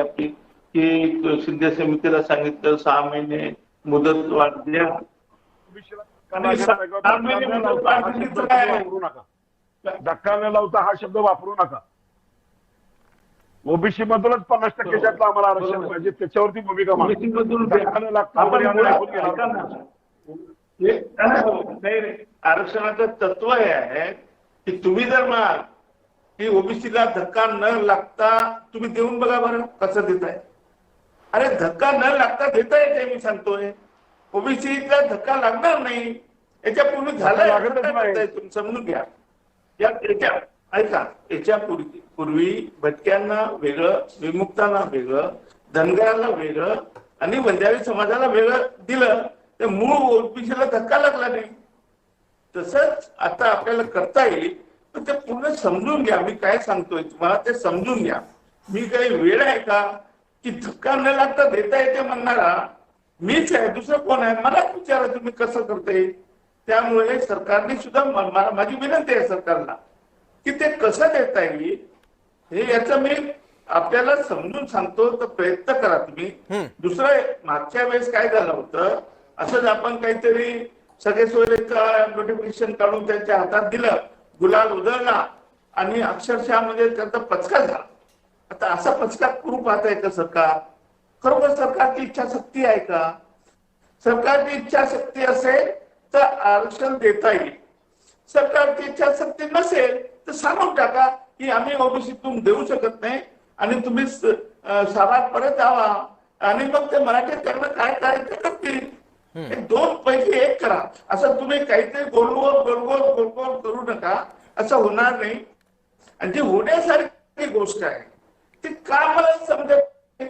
आपली की शिंदे समितीला सांगितलं सहा महिने मुदत वाढ द्या. धक्का न लावता हा शब्द वापरू नका. ओबीसी मधूनच पन्नास टक्क्याच्यातलं आम्हाला आरक्षण. पाहिजे त्याच्यावरती भूमिका रे. आरक्षणाचं तत्व हे आहे की तुम्ही जर म्हणाल की ओबीसीला धक्का न लागता तुम्ही देऊन बघा बरं कसं देताय. अरे धक्का न लागता देता येते मी सांगतोय. ओबीसीला धक्का लागणार नाही. याच्या पूर्वी झालं. तुम्ही समजून घ्या. या याच्या ऐका याच्या पूर्वी पूर्वी भटक्यांना वेगळं विमुक्तांना वेगळं धनगरांना वेगळं आणि वंजारी समाजाला वेगळं दिलं तर मूळ ओबीसीला धक्का लागला नाही. तसंच आता आपल्याला करता येईल पण ते पूर्ण समजून घ्या. मी काय सांगतोय? तुम्हाला ते समजून घ्या. मी काही वेळ आहे का? की धक्का न लागता देता येते म्हणणारा मीच आहे. दुसरं कोण आहे? मला विचारा तुम्ही कसं करता. त्यामुळे सरकारने सुद्धा माझी विनंती आहे सरकारला की ते कसं देता येईल हे याचं मी आपल्याला समजून सांगतो. तर प्रयत्न करा तुम्ही. दुसरं मागच्या वेळेस काय झालं होतं? असंच आपण काहीतरी सगळे सोयरेचा नोटिफिकेशन काढून त्यांच्या हातात दिलं. गुलाल उधळला आणि अक्षरशः म्हणजे त्यांचा पचका झाला. आता असा पचका करू पाहताय का सरकार? खरोखर सरकारची इच्छाशक्ती आहे का? सरकारची इच्छाशक्ती असेल तर आरक्षण देता येईल. सरकारची इच्छाशक्ती नसेल तर सांगून टाका की आम्ही ओबीसीतून देऊ शकत नाही आणि तुम्ही स- परत यावा. आणि मग ते मराठी त्यांना काय काय करतील? दोन पैकी एक करा. असं तुम्ही काहीतरी गोलगोल गोलगोल गोलगोल करू नका. असं होणार नाही. आणि जी होण्यासारखी गोष्ट आहे ती का मला समजत